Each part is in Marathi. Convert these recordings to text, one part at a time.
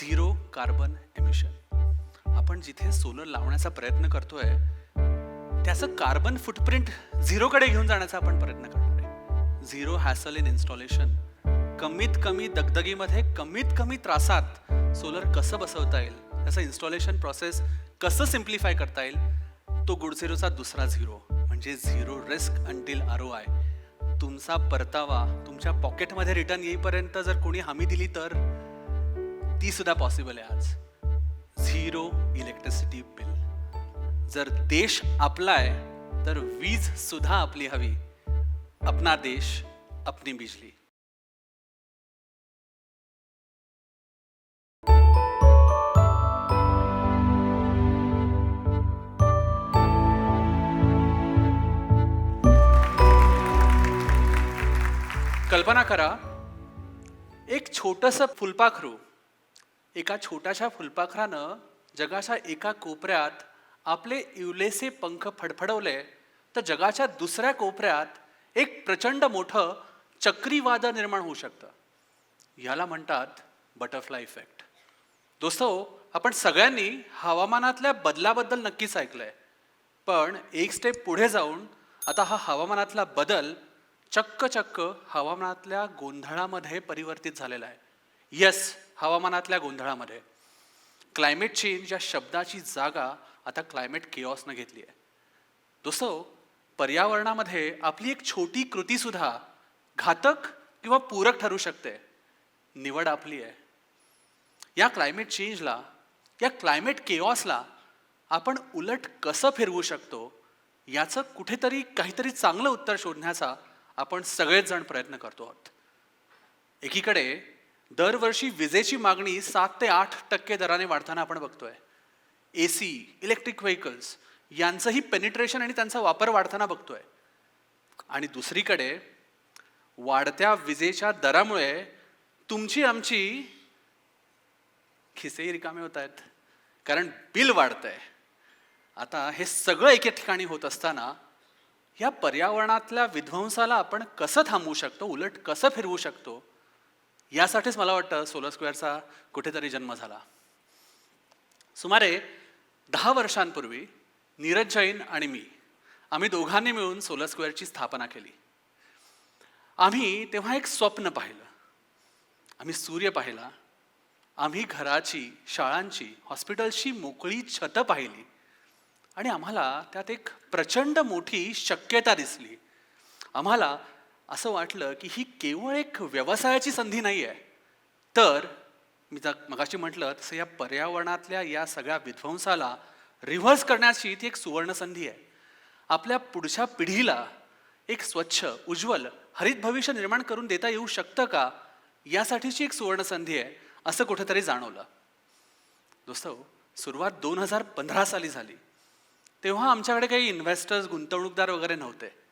झिरो कार्बन एमिशन आपण जिथे सोलर लावण्याचा प्रयत्न करतोय त्याचं कार्बन फुटप्रिंट झिरोकडे घेऊन जाण्याचा आपण प्रयत्न करणार आहे झिरो हॅसल इन इन्स्टॉलेशन कमीत कमी दगदगीमध्ये कमीत कमी त्रासात सोलर कसं बसवता येईल? त्याचं इन्स्टॉलेशन प्रोसेस कसं सिम्प्लिफाय करता येईल? तो गुड झिरोचा दुसरा झिरो म्हणजे zero risk until R O I तुमचा परतावा तुमच्या पॉकेटमध्ये रिटर्न येईपर्यंत जर कोणी हमी दिली तर ती सुद्धा पॉसिबल आहे आज. झिरो इलेक्ट्रिसिटी बिल जर देश आपला आहे तर वीज सुद्धा आपली हवी. अपना देश अपनी बिजली. कल्पना करा एक छोटंसं फुलपाखरू एका छोट्याशा फुलपाखरानं जगाच्या एका कोपऱ्यात आपले इवलेसे पंख फडफडवले तर जगाच्या दुसऱ्या कोपऱ्यात एक प्रचंड मोठं चक्रीवादळ निर्माण होऊ शकतं. याला म्हणतात बटरफ्लाय इफेक्ट दोस्तो आपण सगळ्यांनी हवामानातल्या बदलाबद्दल नक्कीच ऐकलंय. पण एक स्टेप पुढे जाऊन आता हा हवामानातला बदल चक्क चक्क हवामानातल्या गोंधळामध्ये परिवर्तित झालेला आहे. यस हवामानातल्या गोंधळामध्ये. क्लायमेट चेंज या शब्दाची जागा आता क्लायमेट केऑसनं घेतली आहे. दोस्तो पर्यावरणामध्ये आपली एक छोटी कृती सुद्धा घातक किंवा पूरक ठरू शकते. निवड आपली आहे. या क्लायमेट चेंजला या क्लायमेट केऑसला आपण उलट कसं फिरवू शकतो याचं कुठेतरी काहीतरी चांगलं उत्तर शोधण्याचा आपण सगळेच जण प्रयत्न करतो आहोत. एकीकडे दरवर्षी विजेची मागणी सात ते आठ टक्के दराने वाढताना आपण बघतोय. ए सी इलेक्ट्रिक व्हेकल्स यांचंही पेनिट्रेशन आणि त्यांचा वापर वाढताना बघतोय. आणि दुसरीकडे वाढत्या विजेच्या दरामुळे तुमची आमची खिसेही रिकामे होत आहेत. कारण बिल वाढतंय. आता हे सगळं एके ठिकाणी होत असताना या पर्यावरणातल्या विध्वंसाला आपण कसं थांबवू शकतो? उलट कसं फिरवू शकतो? यासाठीच मला वाटतं सोलर स्क्वेअरचा कुठेतरी जन्म झाला. सुमारे दहा वर्षांपूर्वी नीरज जैन आणि मी आम्ही दोघांनी मिळून सोलर स्क्वेअरची स्थापना केली. आम्ही तेव्हा एक स्वप्न पाहिलं. आम्ही सूर्य पाहिला. आम्ही घराची शाळांची हॉस्पिटलची मोकळी छतं पाहिली. आणि आम्हाला त्यात एक प्रचंड मोठी शक्यता दिसली. आम्हाला असं वाटलं की ही केवळ एक व्यवसायाची संधी नाही आहे तर मी जर मगाशी म्हटलं तसं या पर्यावरणातल्या या सगळ्या विध्वंसाला रिव्हर्स करण्याची ती एक सुवर्ण संधी आहे. आपल्या पुढच्या पिढीला एक स्वच्छ उज्ज्वल हरित भविष्य निर्माण करून देता येऊ शकतं का? यासाठीची एक सुवर्ण संधी आहे असं कुठेतरी जाणवलं. दोस्तो सुरुवात दोन हजार पंधरा साली झाली. तेव्हा आमच्याकडे काही इन्व्हेस्टर्स गुंतवणूकदार वगैरे नव्हते.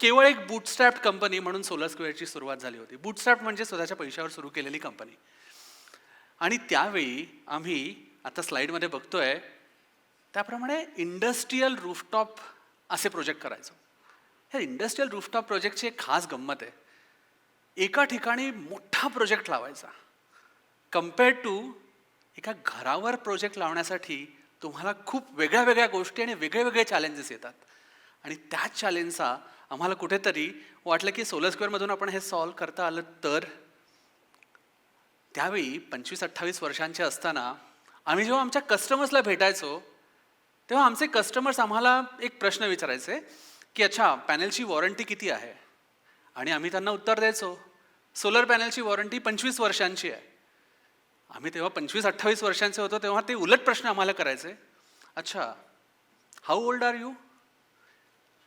केवळ एक बूटस्ट्रॅप कंपनी म्हणून सोलर स्क्वेअरची सुरुवात झाली होती. बूटस्ट्रॅप म्हणजे स्वतःच्या पैशावर सुरू केलेली कंपनी आणि त्यावेळी आम्ही आता स्लाईडमध्ये बघतोय त्याप्रमाणे इंडस्ट्रीयल रूफटॉप असे प्रोजेक्ट करायचो. ह्या इंडस्ट्रीयल रूफटॉप प्रोजेक्टची एक खास गंमत आहे. एका ठिकाणी मोठा प्रोजेक्ट लावायचा. कम्पेअर्ड टू एका घरावर प्रोजेक्ट लावण्यासाठी तुम्हाला खूप वेगळ्या वेगळ्या गोष्टी आणि वेगळे वेगळे चॅलेंजेस येतात. आणि त्याच चॅलेंजचा आम्हाला कुठेतरी वाटलं की सोलर स्क्वेअरमधून आपण हे सॉल्व्ह करता आलं तर? त्यावेळी पंचवीस अठ्ठावीस वर्षांचे असताना आम्ही जेव्हा आमच्या कस्टमर्सला भेटायचो तेव्हा आमचे कस्टमर्स आम्हाला एक प्रश्न विचारायचे की अच्छा पॅनलची वॉरंटी किती आहे? आणि आम्ही त्यांना उत्तर द्यायचो सोलर पॅनलची वॉरंटी पंचवीस वर्षांची आहे. आम्ही तेव्हा पंचवीस अठ्ठावीस वर्षांचे होतो तेव्हा ते उलट प्रश्न आम्हाला करायचे अच्छा हाऊ ओल्ड आर यू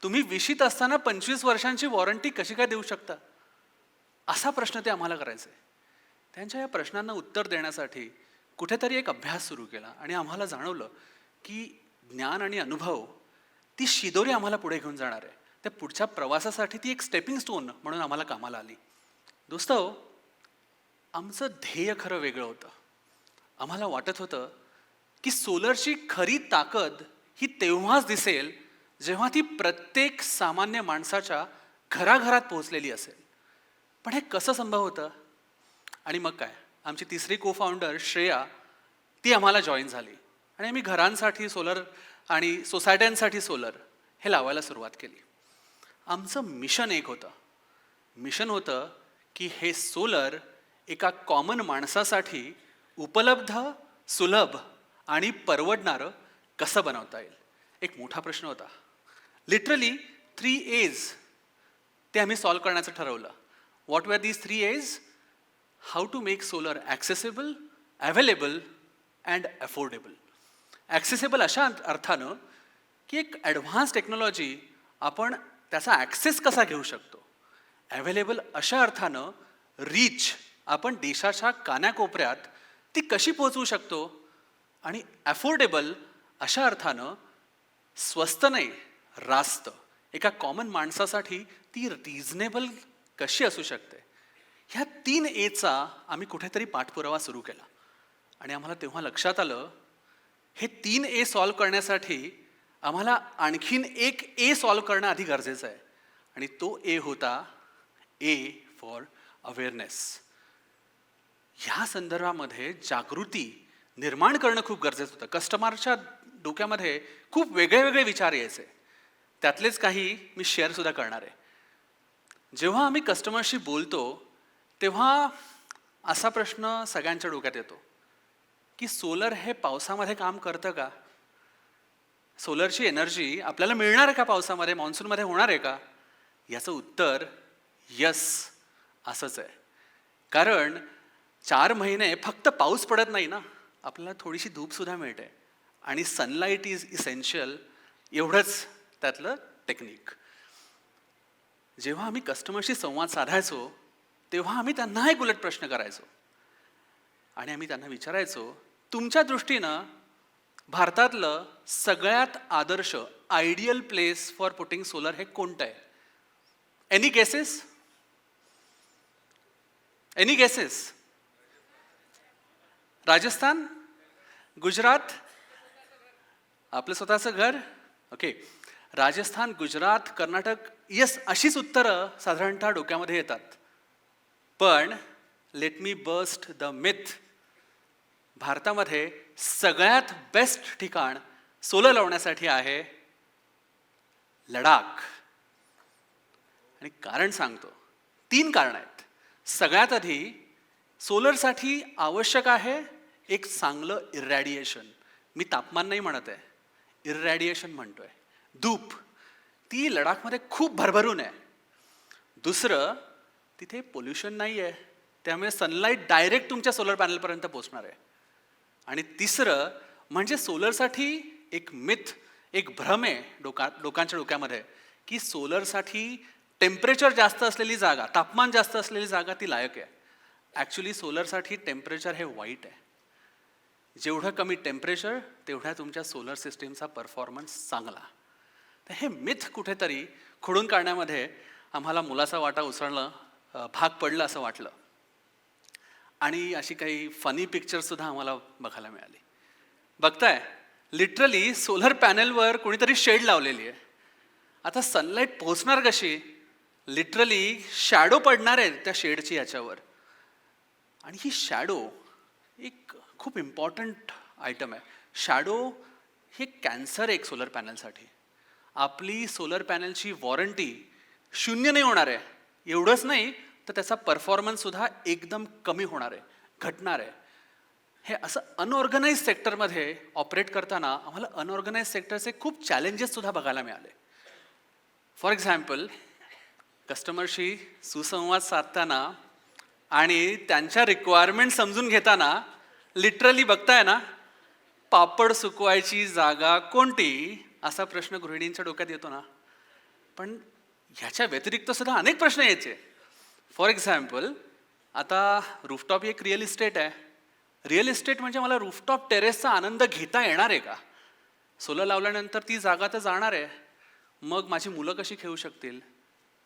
तुम्ही विशीत असताना पंचवीस वर्षांची वॉरंटी कशी काय देऊ शकता? असा प्रश्न ते आम्हाला करायचे. त्यांच्या या प्रश्नांना उत्तर देण्यासाठी कुठेतरी एक अभ्यास सुरू केला आणि आम्हाला जाणवलं की ज्ञान आणि अनुभव ती शिदोरी आम्हाला पुढे घेऊन जाणार आहे. त्या पुढच्या प्रवासासाठी ती एक स्टेपिंग स्टोन म्हणून आम्हाला कामाला आली. दोस्त हो, आमचं ध्येय खरं वेगळं होतं. आम्हाला वाटत होतं की सोलरची खरी ताकद ही तेव्हाच दिसेल जेव्हा ती प्रत्येक सामान्य माणसाच्या घराघरात पोहोचलेली असेल. पण हे कसं संभव होतं? आणि मग काय? आमची तिसरी को फाउंडर श्रेया ती आम्हाला जॉईन झाली. आणि आम्ही घरांसाठी सोलर आणि सोसायट्यांसाठी सोलर हे लावायला सुरुवात केली. आमचं मिशन एक होतं. मिशन होतं की हे सोलर एका कॉमन माणसासाठी उपलब्ध सुलभ आणि परवडणारं कसं बनवता येईल? एक मोठा प्रश्न होता. लिटरली थ्री एज ते आम्ही सॉल्व करण्याचं ठरवलं. What were these three A's how to make solar accessible available and affordable accessible अशा अर्थानं की एक ॲडव्हान्स टेक्नॉलॉजी आपण त्याचा ॲक्सेस कसा घेऊ शकतो? अवेलेबल अशा अर्थानं रीच आपण देशाच्या कानाकोपऱ्यात ती कशी पोहोचवू शकतो? आणि अफोर्डेबल अशा अर्थानं स्वस्त नाही रास्त. एका कॉमन माणसासाठी ती रिझनेबल कशी असू शकते? ह्या तीन एचा आम्ही कुठेतरी पाठपुरावा सुरू केला. आणि आम्हाला तेव्हा लक्षात आलं हे तीन ए सॉल्व करण्यासाठी आम्हाला आणखीन एक ए सॉल्व करणं आधी गरजेचं आहे. आणि तो ए होता ए फॉर अवेअरनेस ह्या संदर्भामध्ये जागृती निर्माण करणं खूप गरजेचं होतं. कस्टमरच्या डोक्यामध्ये खूप वेगळे वेगळे विचार यायचे. त्यातलेच काही मी शेअरसुद्धा करणार आहे. जेव्हा आम्ही कस्टमरशी बोलतो तेव्हा असा प्रश्न सगळ्यांच्या डोक्यात येतो की सोलर हे पावसामध्ये काम करतं का? सोलरची एनर्जी आपल्याला मिळणार आहे का पावसामध्ये? मान्सूनमध्ये होणार आहे का? याचं उत्तर यस असंच आहे. कारण चार महिने फक्त पाऊस पडत नाही ना आपल्याला थोडीशी धूपसुद्धा मिळते. आणि सनलाईट इज इसेन्शियल एवढंच. त्यातलं टेक्निक जेव्हा आम्ही कस्टमरशी संवाद साधायचो तेव्हा आम्ही त्यांना एक उलट प्रश्न करायचो. आणि आम्ही त्यांना विचारायचो तुमच्या दृष्टीनं भारतातलं सगळ्यात आदर्श ideal place for putting solar हे कोणतं आहे? Any guesses any guesses Rajasthan? Gujarat? आपलं स्वतःचं घर? ओके राजस्थान गुजरात कर्नाटक येस अशीच उत्तरं साधारणतः डोक्यामध्ये येतात. पण let me bust the myth भारतामध्ये सगळ्यात बेस्ट ठिकाण सोलं लावण्यासाठी आहे लडाख. आणि कारण सांगतो तीन कारण आहेत. सगळ्यात आधी सोलरसाठी आवश्यक आहे एक चांगलं इरॅडिएशन मी तापमान नाही म्हणत आहे इरॅडिएशन म्हणतोय. धूप. ती लडाखमध्ये खूप भरभरून आहे. दुसरं तिथे पोल्युशन नाही आहे त्यामुळे सनलाईट डायरेक्ट तुमच्या सोलर पॅनलपर्यंत पोचणार आहे. आणि तिसरं म्हणजे सोलरसाठी एक मिथ एक भ्रम आहे डोका लोकांच्या डोक्यामध्ये की सोलरसाठी टेम्परेचर जास्त असलेली जागा तापमान जास्त असलेली जागा ती लायक आहे. ॲक्च्युली सोलरसाठी टेम्परेचर हे वाईट आहे. जेवढं कमी टेम्परेचर तेवढ्या तुमच्या सोलर सिस्टीमचा परफॉर्मन्स चांगला. तर हे मिथ कुठेतरी खुडून काढण्यामध्ये आम्हाला मुलाचा वाटा उसळणं भाग पडलं असं वाटलं. आणि अशी काही फनी पिक्चरसुद्धा आम्हाला बघायला मिळाली. बघताय लिटरली सोलर पॅनलवर कोणीतरी शेड लावलेली आहे. आता सनलाईट पोहोचणार कशी? लिटरली शॅडो पडणार आहे त्या शेडची याच्यावर. आणि ही शॅडो एक खूप इम्पॉर्टंट आयटम आहे. शॅडो हे कॅन्सर आहे एक सोलर पॅनलसाठी आपली सोलर पॅनलची वॉरंटी शून्य नाही होणार आहे. एवढंच नाही तर त्याचा परफॉर्मन्ससुद्धा एकदम कमी होणार आहे घटणार आहे. हे असं अनऑर्गनाईज सेक्टरमध्ये ऑपरेट करताना आम्हाला अनऑर्गनाईज सेक्टरचे खूप चॅलेंजेससुद्धा बघायला मिळाले. फॉर एक्झाम्पल कस्टमरशी सुसंवाद साधताना आणि त्यांच्या रिक्वायरमेंट समजून घेताना लिटरली बघताय ना पापड सुकवायची जागा कोणती? असा प्रश्न गृहिणींच्या डोक्यात येतो ना. पण ह्याच्या व्यतिरिक्त सुद्धा अनेक प्रश्न यायचे. फॉर एक्झाम्पल आता रूफटॉप ही एक रिअल इस्टेट आहे. रिअल इस्टेट म्हणजे मला रूफटॉप टेरेसचा आनंद घेता येणार आहे का? सोलर लावल्यानंतर ती जागा तर जाणार आहे. मग माझी मुलं कशी खेळू शकतील?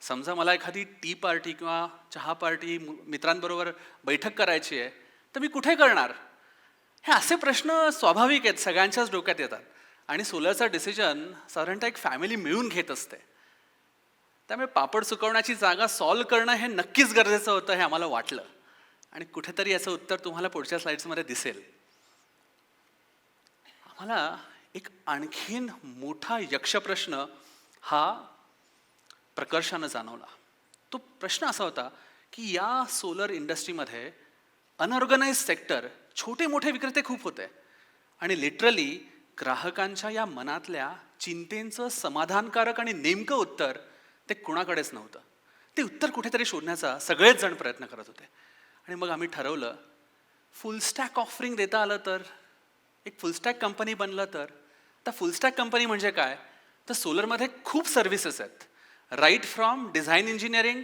समजा मला एखादी टी पार्टी किंवा चहा पार्टी मित्रांबरोबर बैठक करायची आहे तर मी कुठे करणार? हे असे प्रश्न स्वाभाविक आहेत सगळ्यांच्याच डोक्यात येतात. आणि सोलरचा डिसिजन साधारणतः एक फॅमिली मिळून घेत असते. त्यामुळे पापड सुकवण्याची जागा सॉल्व करणं हे नक्कीच गरजेचं होतं हे आम्हाला वाटलं. आणि कुठेतरी याचं उत्तर तुम्हाला पुढच्या स्लाइड्समध्ये दिसेल. आम्हाला एक आणखीन मोठा यक्षप्रश्न हा प्रकर्षानं जाणवला. तो प्रश्न असा होता की या सोलर इंडस्ट्रीमध्ये अनऑर्गनाइज सेक्टर छोटे मोठे विक्रेते खूप होते. आणि लिटरली ग्राहकांच्या या मनातल्या चिंतेचं समाधानकारक आणि नेमकं उत्तर ते कुणाकडेच नव्हतं. ते उत्तर कुठेतरी शोधण्याचा सगळेच जण प्रयत्न करत होते. आणि मग आम्ही ठरवलं फुल स्टॅक ऑफरिंग देता आलं तर एक फुलस्टॅक कंपनी बनलं तर. आता फुलस्टॅक कंपनी म्हणजे काय? तर सोलरमध्ये खूप सर्व्हिसेस आहेत. Right from design engineering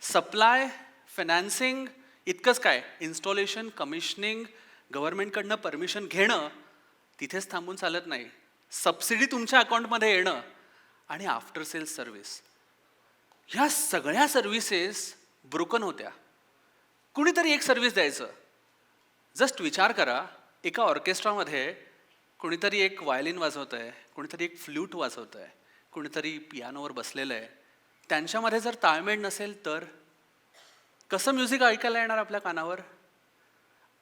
supply financing इतकंच काय? इन्स्टॉलेशन कमिशनिंग गव्हर्नमेंटकडनं परमिशन घेणं तिथेच थांबून चालत नाही. सबसिडी तुमच्या अकाउंटमध्ये येणं आणि आफ्टर सेल्स सर्व्हिस ह्या सगळ्या सर्व्हिसेस ब्रोकन होत्या. कुणीतरी एक सर्व्हिस द्यायचं. जस्ट विचार करा एका ऑर्केस्ट्रामध्ये कोणीतरी एक व्हायलिन वाजवत आहे कोणीतरी एक फ्ल्यूट वाजवत आहे कोणीतरी पियानोवर बसलेलं आहे त्यांच्यामध्ये जर ताळमेळ नसेल तर कसं म्युझिक ऐकायला येणार आपल्या कानावर?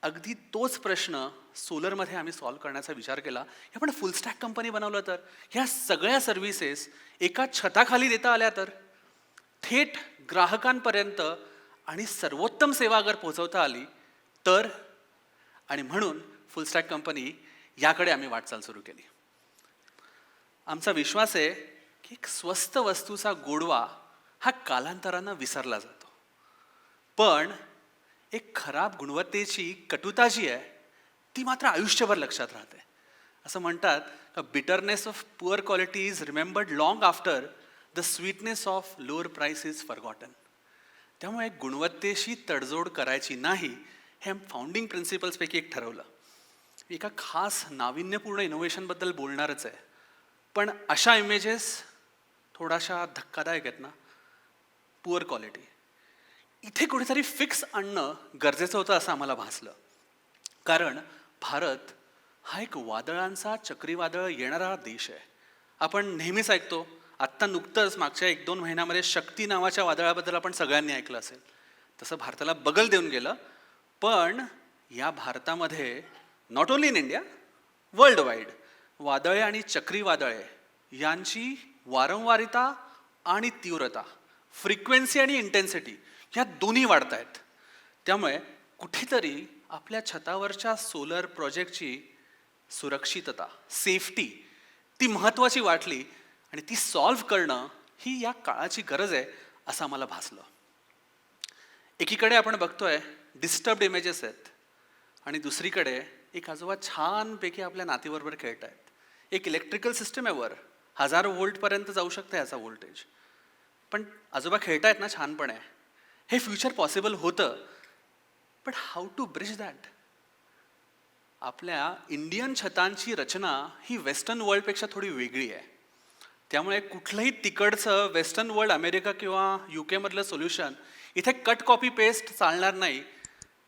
अगदी तोच प्रश्न सोलरमध्ये आम्ही सॉल्व करण्याचा विचार केला. हे आपण फुलस्टॅक कंपनी बनवलं तर. ह्या सगळ्या सर्व्हिसेस एका छताखाली देता आल्या तर. थेट ग्राहकांपर्यंत आणि सर्वोत्तम सेवा अगर पोहोचवता आली तर. आणि म्हणून फुलस्टॅक कंपनी याकडे आम्ही वाटचाल सुरू केली. आमचा विश्वास आहे की एक स्वस्त वस्तूचा गोडवा हा कालांतरानं विसरला जातो. पण एक खराब गुणवत्तेची कटुता जी आहे ती मात्र आयुष्यभर लक्षात राहते. असं म्हणतात का bitterness of poor quality is remembered long after the sweetness of lower price is forgotten त्यामुळे गुणवत्तेशी तडजोड करायची नाही हे फाउंडिंग प्रिन्सिपल्सपैकी एक ठरवलं. एका खास नाविन्यपूर्ण इनोव्हेशनबद्दल बोलणारच आहे. पण अशा इमेजेस थोडाशा धक्कादायक आहेत ना. पुअर क्वालिटी इथे कुठेतरी फिक्स आणणं गरजेचं होतं असं आम्हाला भासलं. कारण भारत हा एक वादळांचा चक्रीवादळ येणारा देश आहे. आपण नेहमीच ऐकतो आत्ता नुकतंच मागच्या एक दोन महिन्यामध्ये शक्ती नावाच्या वादळाबद्दल आपण सगळ्यांनी ऐकलं असेल. तसं भारताला बगल देऊन गेलं. पण या भारतामध्ये not only in India worldwide वादळे आणि चक्रीवादळे यांची वारंवारिता आणि तीव्रता फ्रिक्वेन्सी आणि इंटेन्सिटी ह्या दोन्ही वाढत आहेत त्यामुळे कुठेतरी आपल्या छतावरच्या सोलर प्रोजेक्टची सुरक्षितता सेफ्टी ती महत्त्वाची वाटली आणि ती सॉल्व्ह करणं ही या काळाची गरज आहे असं आम्हाला भासलं. एकीकडे आपण बघतोय डिस्टर्ब्ड इमेजेस आहेत आणि दुसरीकडे एक आजोबा छानपैकी आपल्या नातीबरोबर खेळत आहेत एक इलेक्ट्रिकल सिस्टम आहे वर. हजारो वोल्टपर्यंत जाऊ शकतं याचा व्होल्टेज पण आजोबा खेळतायत ना छानपणे. हे फ्युचर पॉसिबल होतं. But how to bridge that? आपल्या इंडियन छतांची रचना ही वेस्टर्न वर्ल्डपेक्षा थोडी वेगळी आहे. त्यामुळे कुठलंही तिकडचं वेस्टर्न वर्ल्ड अमेरिका किंवा यू केमधलं सोल्युशन इथे कट कॉपी पेस्ट चालणार नाही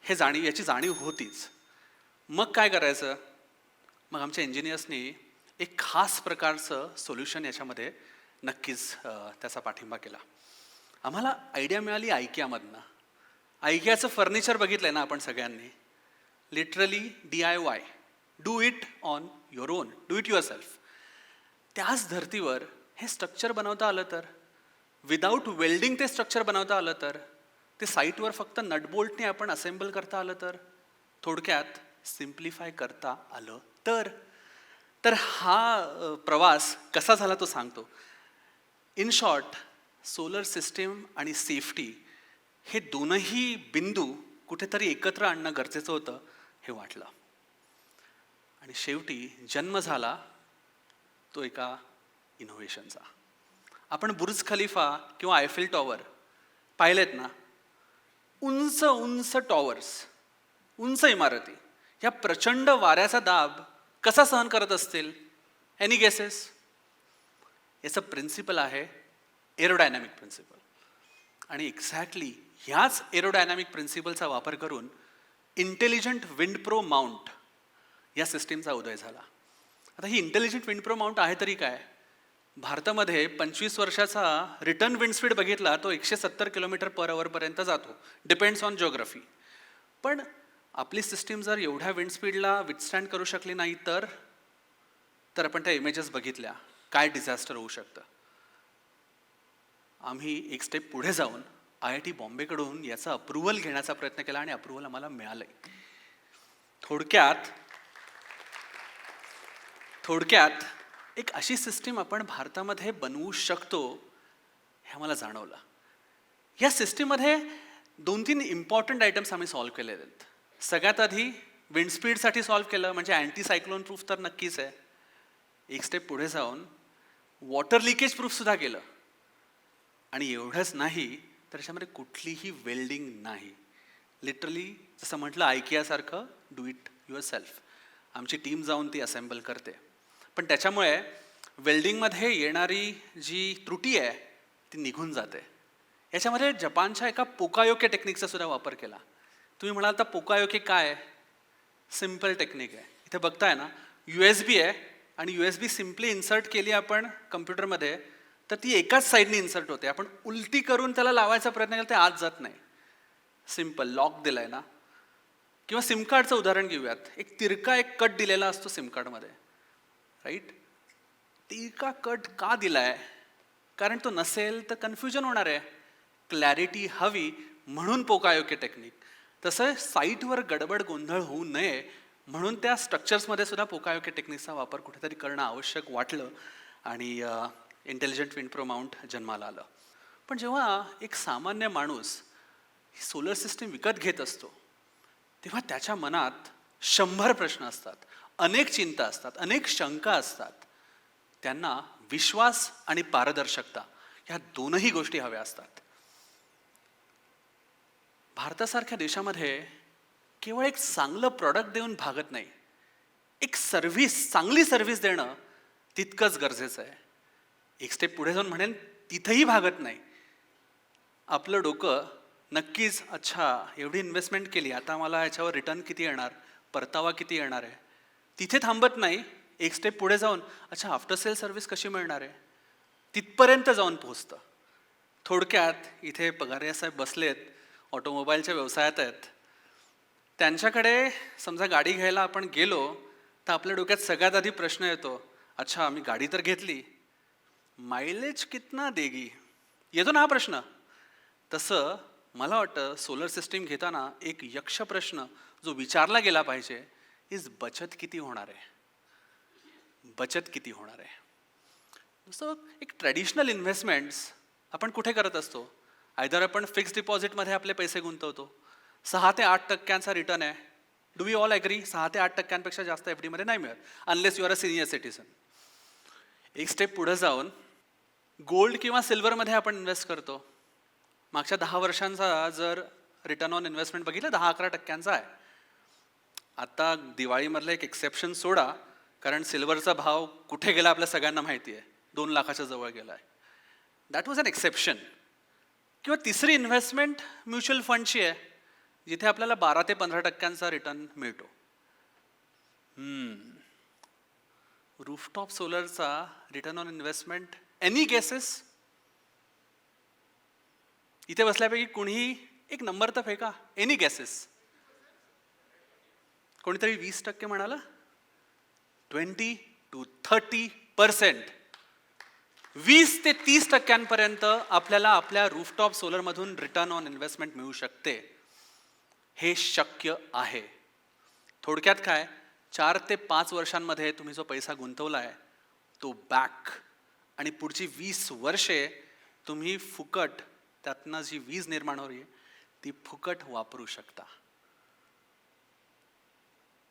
हे जाणीव याची जाणीव होतीच. मग काय करायचं? मग आमच्या इंजिनियर्सनी एक खास प्रकारचं सोल्युशन याच्यामध्ये नक्कीच त्याचा पाठिंबा केला. आम्हाला आयडिया मिळाली ऐक्यामधनं ऐक्याचं फर्निचर बघितलं आहे ना आपण सगळ्यांनी. Literally D I Y do it on your own do it yourself त्याच धर्तीवर हे स्ट्रक्चर बनवता आलं तर विदाऊट वेल्डिंग ते स्ट्रक्चर बनवता आलं तर ते साईटवर फक्त नटबोल्टने आपण असेंबल करता आलं तर थोडक्यात सिम्प्लिफाय करता आलं तर. तर हा प्रवास कसा झाला तो सांगतो. इन शॉर्ट सोलर सिस्टीम आणि सेफ्टी हे दोनही बिंदू कुठेतरी एकत्र आणणं गरजेचं होतं हे वाटलं. आणि शेवटी जन्म झाला तो एका इनोव्हेशनचा आपण बुर्ज खलिफा किंवा आयफिल टॉवर पाहिलेत ना? उंच उंच टॉवर्स उंच इमारती ह्या प्रचंड वाऱ्याचा दाब कसा सहन करत असतील? एनी गेसेस याचं प्रिन्सिपल आहे एरोडायनॅमिक प्रिन्सिपल आणि एक्झॅक्टली ह्याच एरोडायनॅमिक प्रिन्सिपलचा वापर करून इंटेलिजंट विंड प्रो माउंट या सिस्टीमचा उदय झाला. आता ही इंटेलिजंट विंड प्रो माउंट आहे तरी काय? भारतामध्ये पंचवीस वर्षाचा रिटर्न विंड स्पीड बघितला तो एकशे सत्तर किलोमीटर पर आवरपर्यंत जातो. डिपेंड्स ऑन जिओग्राफी पण आपली सिस्टीम जर एवढ्या विंड स्पीडला विथस्टँड करू शकली नाही तर तर आपण त्या इमेजेस बघितल्या. काय डिझास्टर होऊ शकतं? आम्ही एक स्टेप पुढे जाऊन आय आय टी बॉम्बेकडून याचं अप्रुव्हल घेण्याचा प्रयत्न केला आणि अप्रुव्हल आम्हाला मिळालंय. थोडक्यात थोडक्यात एक अशी सिस्टीम आपण भारतामध्ये बनवू शकतो हे आम्हाला जाणवलं. या सिस्टीममध्ये दोन तीन इम्पॉर्टंट आयटम्स आम्ही सॉल्व्ह केलेले आहेत. सगळ्यात आधी विंड स्पीडसाठी सॉल्व्ह केलं म्हणजे अँटी सायक्लोन प्रूफ तर नक्कीच आहे. एक स्टेप पुढे जाऊन वॉटर लिकेज प्रूफसुद्धा केलं. आणि एवढंच नाही तर त्याच्यामध्ये कुठलीही वेल्डिंग नाही. लिटरली जसं म्हटलं आयकियासारखं डू इट युअर सेल्फ आमची टीम जाऊन ती असेंबल करते. पण त्याच्यामुळे वेल्डिंगमध्ये येणारी जी त्रुटी आहे ती निघून जाते. याच्यामध्ये जपानच्या एका पोकायोके टेक्निकचा सुद्धा वापर केला. तुम्ही म्हणाल तर पोकायोके काय? आहे सिंपल टेक्निक आहे. इथे बघताय ना यू एस बी आहे आणि U S B simply insert केली आपण कम्प्युटरमध्ये तर ती एकाच साईडने इन्सर्ट होते. आपण उलटी करून त्याला लावायचा प्रयत्न केला ते आत जात नाही. सिंपल लॉक दिलाय ना. किंवा सिम कार्डचं उदाहरण घेऊयात. एक तिरका एक कट दिलेला असतो सिम कार्डमध्ये राईट तिरका कट का दिलाय? कारण तो नसेल तर कन्फ्युजन होणार आहे. क्लॅरिटी हवी म्हणून पोकायोग्य टेक्निक तसं साईटवर गडबड गोंधळ होऊ नये म्हणून त्या स्ट्रक्चर्समध्ये सुद्धा पोकायोग्य टेक्निकचा वापर कुठेतरी करणं आवश्यक वाटलं. आणि इंटेलिजंट विंड प्रो माउंट जन्माला आलं. पण जेव्हा एक सामान्य माणूस ही सोलर सिस्टीम विकत घेत असतो तेव्हा त्याच्या मनात शंभर प्रश्न असतात अनेक चिंता असतात अनेक शंका असतात. त्यांना विश्वास आणि पारदर्शकता ह्या दोनही गोष्टी हव्या असतात. भारतासारख्या देशामध्ये केवळ एक चांगलं प्रॉडक्ट देऊन भागत नाही एक सर्व्हिस चांगली सर्व्हिस देणं तितकंच गरजेचं आहे. एक स्टेप पुढे जाऊन म्हणेन तिथंही भागत नाही. आपलं डोकं नक्कीच अच्छा एवढी इन्व्हेस्टमेंट केली आता मला याच्यावर रिटर्न किती येणार? परतावा किती येणार आहे? तिथे थांबत नाही. एक स्टेप पुढे जाऊन अच्छा आफ्टर सेल सर्व्हिस कशी मिळणार आहे? तिथपर्यंत जाऊन पोहोचतं. थोडक्यात इथे पगारिया साहेब बसलेत ऑटोमोबाईलच्या व्यवसायात आहेत. त्यांच्याकडे समजा गाडी घ्यायला आपण गेलो तर आपल्या डोक्यात सगळ्यात आधी प्रश्न येतो अच्छा मी गाडी तर घेतली मायलेज कितना देगी? येतो ना हा प्रश्न। तसं मला वाटतं सोलर सिस्टीम घेताना एक यक्ष प्रश्न जो विचारला गेला पाहिजे इज बचत किती होणार आहे? बचत किती होणार आहे? नुसतं एक ट्रॅडिशनल इन्व्हेस्टमेंट्स आपण कुठे करत असतो? आयदर आपण फिक्स डिपॉझिटमध्ये आपले पैसे गुंतवतो. सहा ते आठ टक्क्यांचा रिटर्न आहे. डू वी ऑल ॲग्री सहा ते आठ टक्क्यांपेक्षा जास्त एफ डीमध्ये नाही मिळत unless you are a senior citizen एक स्टेप पुढे जाऊन गोल्ड किंवा सिल्वरमध्ये आपण इन्व्हेस्ट करतो. मागच्या दहा वर्षांचा जर रिटर्न ऑन इन्व्हेस्टमेंट बघितलं दहा अकरा टक्क्यांचा आहे. आत्ता दिवाळीमधलं एक एक्सेप्शन सोडा कारण सिल्वरचा भाव कुठे गेला आपल्या सगळ्यांना माहिती आहे दोन लाखाच्या जवळ गेला आहे दॅट वॉज अन एक्सेप्शन किंवा तिसरी इन्व्हेस्टमेंट म्युच्युअल फंडची आहे जिथे आपल्याला बारा ते पंधरा टक्क्यांचा रिटर्न मिळतो. Rooftop सोलरचा return on investment any guesses इथे बसल्यापैकी कुणीही एक नंबर तर फेका. एनी गॅसेस कोणीतरी वीस टक्के म्हणाला? ट्वेंटी टू थर्टी पर्सेंट वीस ते तीस टक्क्यांपर्यंत आपल्याला आपल्या रूफटॉप सोलरमधून रिटर्न ऑन इन्व्हेस्टमेंट मिळू शकते. हे शक्य आहे. थोडक्यात काय? चार ते पाच वर्षांमध्ये तुम्ही जो पैसा गुंतवला आहे तो बॅक आणि पुढची वीस वर्षे तुम्ही फुकट त्यातनं जी वीज निर्माण होईल ती फुकट वापरू शकता.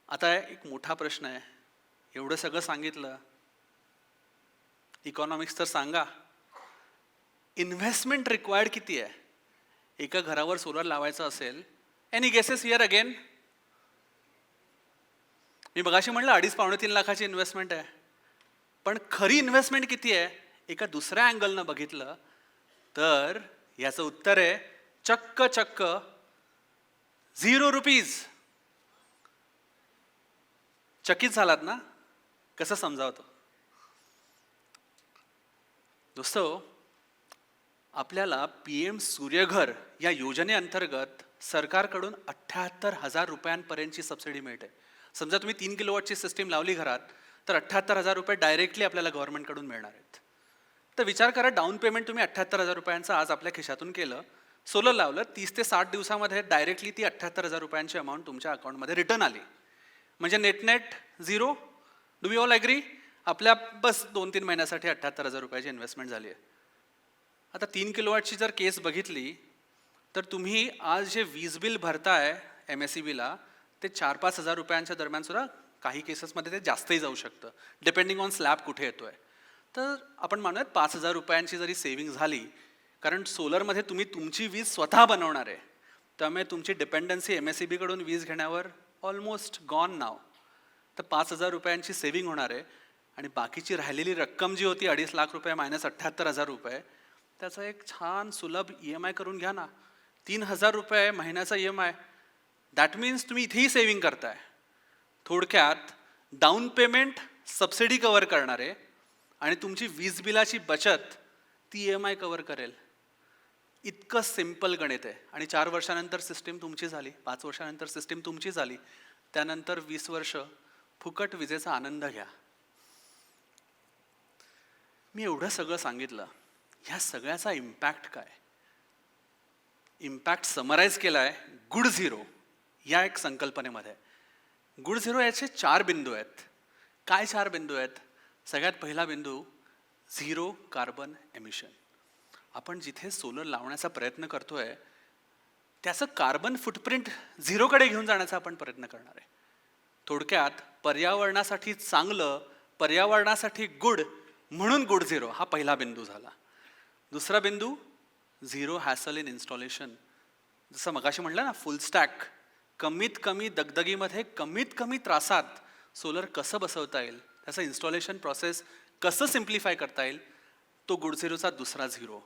आता एक मोठा प्रश्न आहे. एवढं सगळं सांगितलं. इकॉनॉमिक्स तर सांगा. इन्व्हेस्टमेंट रिक्वायर्ड किती आहे? एका घरावर सोलर लावायचं असेल एनी गेसेस हिअर अगेन मी बघाशी म्हणलं अडीच पावणे तीन लाखाची इन्व्हेस्टमेंट आहे. पण खरी इन्व्हेस्टमेंट किती आहे? एका दुसऱ्या अँगलनं बघितलं तर याचं उत्तर आहे चक्क चक्क झिरो रुपीज चकित झालात ना? कसं समजावतो? दोस्तो आपल्याला पी एम सूर्यघर या योजनेअंतर्गत सरकारकडून अठ्ठ्याहत्तर हजार रुपयांपर्यंतची सबसिडी मिळते. समजा तुम्ही तीन किलोवॉटची सिस्टीम लावली घरात तर अठ्ठ्याहत्तर हजार रुपये डायरेक्टली आपल्याला गव्हर्नमेंटकडून मिळणार आहेत. तर विचार करा डाऊन पेमेंट तुम्ही अठ्ठ्याहत्तर हजार रुपयांचं आज आपल्या खिशातून केलं सोलर लावलं तीस ते साठ दिवसामध्ये डायरेक्टली ती अठ्ठ्याहत्तर हजार रुपयांची अमाऊंट तुमच्या अकाउंटमध्ये रिटर्न आली. म्हणजे net net zero do we all agree आपल्या बस दोन तीन महिन्यासाठी अठ्ठ्याहत्तर हजार रुपयाची इन्व्हेस्टमेंट झाली आहे. आता तीन किलोवॅटची जर केस बघितली तर तुम्ही आज जे वीज बिल भरताय एम एस सी बीला ते चार पाच हजार रुपयांच्या दरम्यान सुद्धा काही केसेसमध्ये ते जास्तही जाऊ शकतं. डिपेंडिंग ऑन स्लॅब कुठे येतो आहे तर आपण मानूयात पाच हजार रुपयांची जरी सेव्हिंग झाली कारण सोलरमध्ये तुम्ही तुमची वीज स्वतः बनवणार आहे. त्यामुळे तुमची डिपेंडन्सी एम एस सी बीकडून वीज घेण्यावर ऑलमोस्ट गॉन नाव तर पाच हजार रुपयांची सेव्हिंग होणार आहे. आणि बाकीची राहिलेली रक्कम जी होती अडीच लाख रुपये मायनस अठ्ठ्याहत्तर हजार रुपये त्याचा एक छान सुलभ ई एम आय करून घ्या ना. तीन हजार रुपये महिन्याचा E M I that means तुम्ही इथेही सेव्हिंग करताय. थोडक्यात डाऊन पेमेंट सबसिडी कवर करणारे आणि तुमची वीज बिलाची बचत ती ई एम आय कवर करेल. इतकं सिंपल गणित आहे. आणि चार वर्षानंतर सिस्टीम तुमची झाली पाच वर्षानंतर सिस्टीम तुमची झाली त्यानंतर वीस वर्ष फुकट विजेचा आनंद घ्या. मी एवढं सगळं सांगितलं. ह्या सगळ्याचा इम्पॅक्ट काय? इम्पॅक्ट समराईज केला आहे गुड झिरो या एक संकल्पनेमध्ये. गुड झिरो याचे चार बिंदू आहेत. काय चार बिंदू आहेत? सगळ्यात पहिला बिंदू झिरो कार्बन एमिशन. आपण जिथे सोलर लावण्याचा प्रयत्न करतो आहे त्याचं कार्बन फुटप्रिंट झिरोकडे घेऊन जाण्याचा आपण प्रयत्न करणार आहे. थोडक्यात पर्यावरणासाठी चांगलं पर्यावरणासाठी गुड म्हणून गुड झिरो हा पहिला बिंदू झाला. दुसरा बिंदू झिरो हॅसल इन इन्स्टॉलेशन. जसं मगाशी म्हटलं ना फुल स्टॅक. कमीत कमी दगदगीमध्ये कमीत कमी त्रासात सोलर कसं बसवता येईल? त्याचं इन्स्टॉलेशन प्रोसेस कसं सिम्प्लिफाय करता येईल? तो गुड झिरोचा दुसरा झिरो.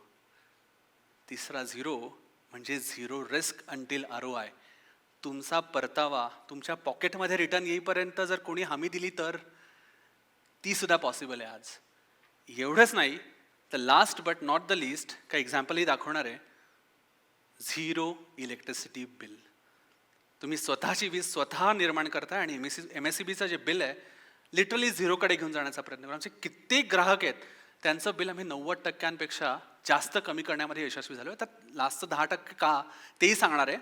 तिसरा झिरो म्हणजे zero risk until R O I तुमचा परतावा तुमच्या पॉकेटमध्ये रिटर्न येईपर्यंत जर कोणी हमी दिली तर ती सुद्धा पॉसिबल आहे आज. एवढंच नाही तर last but not the list काही एक्झाम्पलही दाखवणार आहे. झिरो इलेक्ट्रिसिटी बिल तुम्ही स्वतःची वीज स्वतः निर्माण करताय आणि M S C M S C बीचं जे बिल आहे लिटरली झिरोकडे घेऊन जाण्याचा प्रयत्न करतो आमचे म्हणजे कित्येक ग्राहक आहेत त्यांचं बिल आम्ही नव्वद टक्क्यांपेक्षा जास्त कमी करण्यामध्ये यशस्वी झालो. तर लास्टचं दहा टक्के का तेही सांगणार आहे.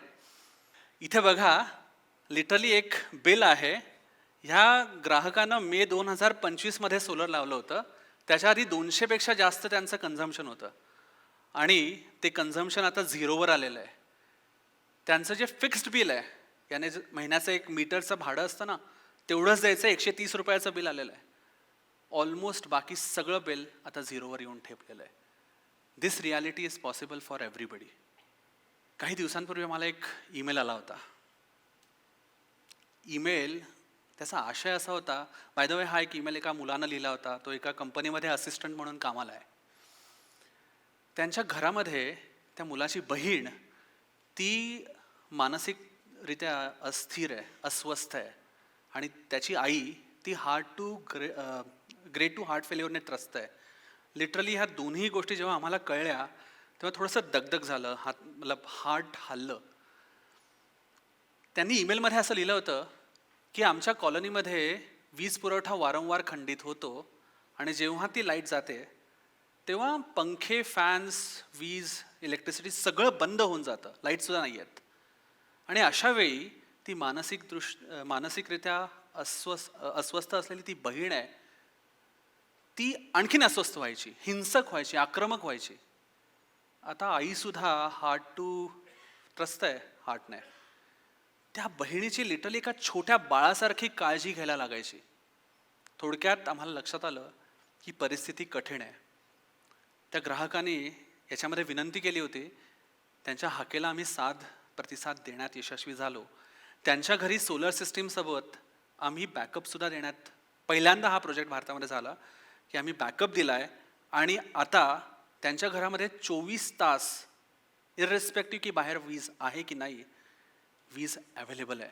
इथे बघा लिटरली एक बिल आहे ह्या ग्राहकानं मे दोन हजार पंचवीसमध्ये सोलर लावलं होतं. त्याच्या आधी दोनशेपेक्षा जास्त त्यांचं कन्झम्पशन होतं. आणि ते कन्झम्पशन आता झिरोवर आलेलं आहे. त्यांचं जे फिक्स्ड बिल आहे याने महिन्याचं एक मीटरचं भाडं असतं ना तेवढंच द्यायचं एकशे तीस रुपयाचं बिल आलेलं आहे. ऑलमोस्ट बाकी सगळं बिल आता झिरोवर येऊन ठेपलेलं आहे. This reality is possible for everybody काही दिवसांपूर्वी मला एक ईमेल आला होता. ईमेल त्याचा आशय असा होता बाय द वे हा एक ईमेल एका मुलानं लिहिला होता तो एका कंपनीमध्ये असिस्टंट म्हणून कामाला आहे. त्यांच्या घरामध्ये त्या मुलाची बहीण ती मानसिक मानसिकरित्या अस्थिर आहे अस्वस्थ आहे. आणि त्याची आई ती heart to grey grey to heart फेल्युअरने त्रस्त आहे. लिटरली ह्या दोन्ही गोष्टी जेव्हा आम्हाला कळल्या तेव्हा थोडंसं दगदग झालं हात मतलब हार्ट हल्लं. त्यांनी ईमेलमध्ये असं लिहिलं होतं की आमच्या कॉलनीमध्ये वीज पुरवठा वारंवार खंडित होतो आणि जेव्हा ती लाइट जाते तेव्हा पंखे फॅन्स वीज इलेक्ट्रिसिटी सगळं बंद होऊन जातं. लाईटसुद्धा नाही आहेत आणि अशावेळी ती मानसिक दृष् मानसिकरित्या अस्वस्थ अस्वस्थ असलेली ती बहीण आहे ती आणखीन अस्वस्थ व्हायची हिंसक व्हायची आक्रमक व्हायची. आता आईसुद्धा हार्ट टू त्रस्त आहे हार्टने त्या बहिणीची लिटरली एका छोट्या बाळासारखी काळजी घ्यायला लागायची. थोडक्यात आम्हाला लक्षात आलं की परिस्थिती कठीण आहे. त्या ग्राहकाने याच्यामध्ये विनंती केली होती त्यांच्या हाकेला आम्ही साथ प्रतिसाद देण्यात यशस्वी झालो. त्यांच्या घरी सोलर सिस्टीमसोबत आम्ही बॅकअपसुद्धा देण्यात पहिल्यांदा हा प्रोजेक्ट भारतामध्ये झाला की आम्ही बॅकअप दिला आहे आणि आता त्यांच्या घरामध्ये चोवीस तास इरेस्पेक्टिव्ह की बाहेर वीज आहे की नाही वीज अवेलेबल आहे.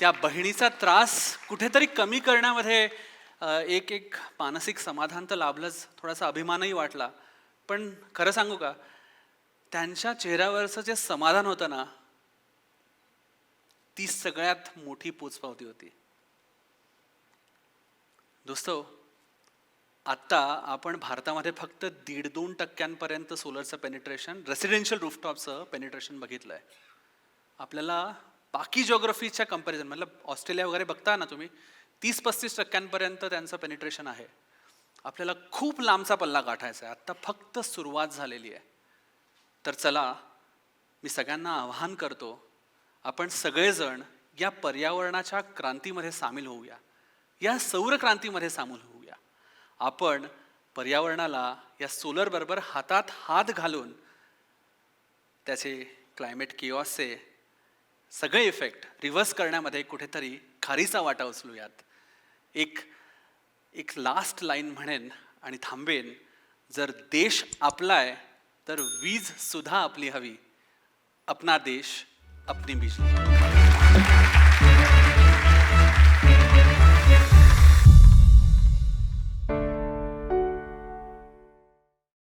त्या बहिणीचा त्रास कुठेतरी कमी करण्यामध्ये एक एक मानसिक समाधान तर लाभलंच थोडासा अभिमानही वाटला. पण खरं सांगू का त्यांच्या चेहऱ्यावरचं जे समाधान होतं ना ती सगळ्यात मोठी पोचपावती होती. दोस्तो आत्ता आपण भारतामध्ये फक्त दीड दोन टक्क्यांपर्यंत सोलरचं पेनिट्रेशन रेसिडेन्शियल रूफटॉपचं पेनिट्रेशन बघितलं आहे आपल्याला बाकी जॉग्रफीच्या कंपॅरिझन मतलब ऑस्ट्रेलिया वगैरे बघता ना तुम्ही तीस पस्तीस टक्क्यांपर्यंत त्यांचं पेनिट्रेशन आहे. आपल्याला खूप लांबचा पल्ला गाठायचा आहे. आत्ता फक्त सुरुवात झालेली आहे. तर चला मी सगळ्यांना आवाहन करतो आपण सगळेजण या पर्यावरणाच्या क्रांतीमध्ये सामील होऊया. या सौर क्रांतीमध्ये सामील होऊया. आपण पर्यावरणाला या सोलरबरोबर हातात हात घालून त्याचे क्लायमेट किओसचे सगळे इफेक्ट रिव्हर्स करण्यामध्ये कुठेतरी खारीचा वाटा उचलूयात. एक एक लास्ट लाईन म्हणेन आणि थांबेन जर देश आपला आहे तर वीज सुद्धा आपली हवी. अपना देश अपनी बिजली.